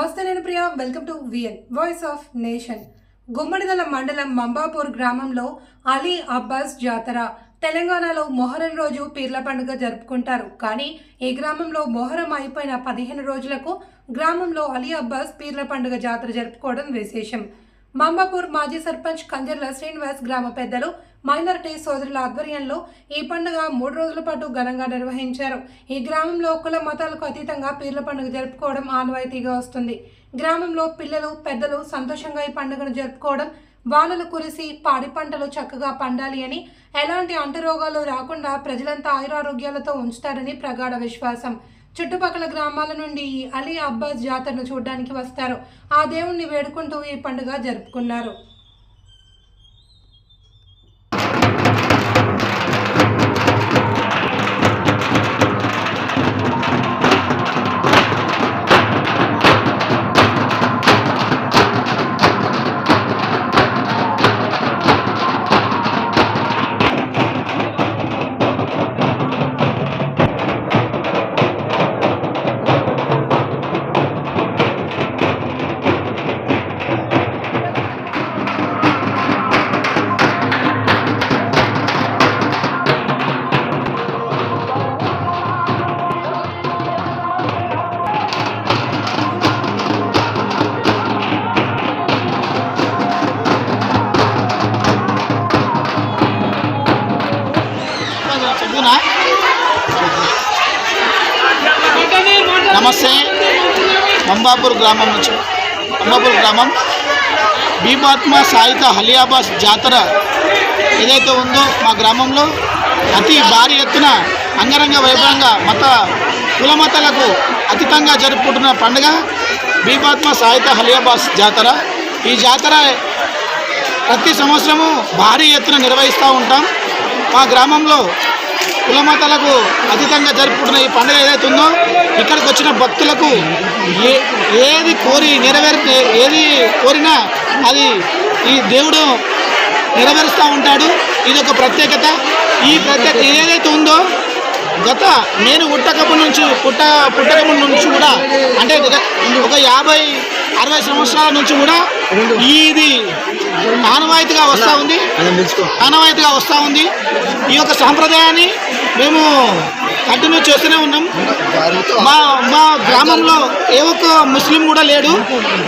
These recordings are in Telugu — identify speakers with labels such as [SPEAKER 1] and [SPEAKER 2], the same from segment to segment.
[SPEAKER 1] నమస్తే నేను Priya. Welcome to VN voice of nation Gummadidala మండలం మంబాపూర్ గ్రామంలో అలీ అబ్బాస్ జాతర. తెలంగాణలో మొహరం రోజు పీర్ల పండుగ జరుపుకుంటారు. కానీ ఈ గ్రామంలో మొహరం అయిపోయిన పదిహేను రోజులకు గ్రామంలో అలీ అబ్బాస్ పీర్ల పండుగ జాతర జరుపుకోవడం విశేషం. మంబాపూర్ మాజీ సర్పంచ్ కంజర్ల శ్రీనివాస్ గ్రామ పెద్దలు మైనారిటీ సోదరుల ఆధ్వర్యంలో ఈ పండుగ మూడు రోజుల పాటు ఘనంగా నిర్వహించారు. ఈ గ్రామంలో కుల మతాలకు అతీతంగా పీర్ల పండుగ జరుపుకోవడం ఆనవాయితీగా వస్తుంది. గ్రామంలో పిల్లలు పెద్దలు సంతోషంగా ఈ పండుగను జరుపుకోవడం వానలు కురిసి పాడి పంటలు చక్కగా పండాలి అని ఎలాంటి అంటురోగాలు రాకుండా ప్రజలంతా ఆయురారోగ్యాలతో ఉంచుతారని ప్రగాఢ విశ్వాసం. చుట్టుపక్కల గ్రామాల నుండి ఈ అలీ అబ్బాస్ జాతరను చూడడానికి వస్తారు. ఆ దేవుణ్ణి వేడుకుంటూ ఈ పండుగ జరుపుకున్నారు.
[SPEAKER 2] చెప్తున్నా నమస్తే. మంబాపూర్ గ్రామం నుంచి. మంబాపూర్ గ్రామం. భీమాత్మ సాయిత హలియాబాస్ జాతర ఏదైతే ఉందో మా గ్రామంలో అతి భారీ ఎత్తున అంగరంగ వైభవంగా మత కుల మతాలకు అతీతంగా జరుపుకుంటున్న పండుగ భీమాత్మ సాయిత హలియాబాస్ జాతర. ఈ జాతర ప్రతి సంవత్సరము భారీ ఎత్తున నిర్వహిస్తూ ఉంటాం. మా గ్రామంలో కులమతాలకు అతీతంగా జరుపుకుంటున్న ఈ పండుగ ఏదైతే ఉందో ఇక్కడికి వచ్చిన భక్తులకు ఏ ఏది కోరి నెరవేరి ఏది కోరినా అది ఈ దేవుడు నెరవేరుస్తూ ఉంటాడు. ఇది ఒక ప్రత్యేకత. ఈ ప్రత్యేక ఏదైతే ఉందో గత నేను పుట్టకపు నుంచి పుట్ట పుట్టకపు నుంచి కూడా అంటే ఒక యాభై అరవై సంవత్సరాల నుంచి కూడా ఇది ఆనవాయితీగా వస్తూ ఉంది. ఆనవాయితీగా వస్తూ ఉంది. ఈ యొక్క సాంప్రదాయాన్ని మేము కంటిన్యూ చేస్తూనే ఉన్నాం. మా మా గ్రామంలో ఏ ఒక్క ముస్లిం కూడా లేడు.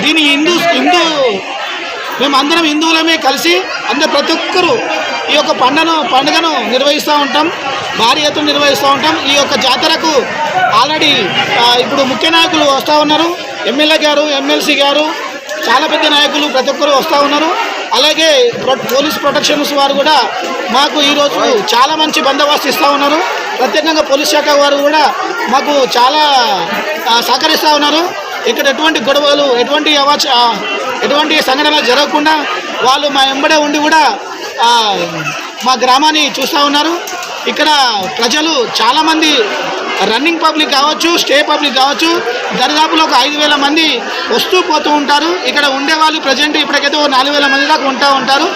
[SPEAKER 2] దీని హిందూ హిందూ మేము అందరం హిందువులమే కలిసి అందరు ప్రతి ఒక్కరూ ఈ యొక్క పండను పండుగను నిర్వహిస్తూ ఉంటాం. భారీ ఎత్తున నిర్వహిస్తూ ఉంటాం. ఈ యొక్క జాతరకు ఆల్రెడీ ఇప్పుడు ముఖ్య నాయకులు వస్తూ ఉన్నారు. ఎమ్మెల్యే గారు ఎమ్మెల్సీ గారు చాలా పెద్ద నాయకులు ప్రతి ఒక్కరు వస్తూ ఉన్నారు. అలాగే ప్రొ- పోలీస్ ప్రొటెక్షన్స్ వారు కూడా మాకు ఈరోజు చాలా మంచి బందోబస్తు ఇస్తూ ఉన్నారు. ప్రత్యేకంగా పోలీస్ శాఖ వారు కూడా మాకు చాలా సహకరిస్తూ ఉన్నారు. ఇక్కడ ఎటువంటి గొడవలు ఎటువంటి అవాచ ఎటువంటి సంఘటనలు జరగకుండా వాళ్ళు మా వెంబడే ఉండి కూడా మా గ్రామాన్ని చూస్తూ ఉన్నారు. ఇక్కడ ప్రజలు చాలామంది రన్నింగ్ పబ్లిక్ కావచ్చు స్టే పబ్లిక్ కావచ్చు దరిదాపులో ఒక ఐదు వేల మంది వస్తూ పోతూ ఉంటారు. ఇక్కడ ఉండే వాళ్ళు ప్రజెంట్ ఇప్పటికైతే ఓ నాలుగు వేల మంది దాకా ఉంటా ఉంటారు.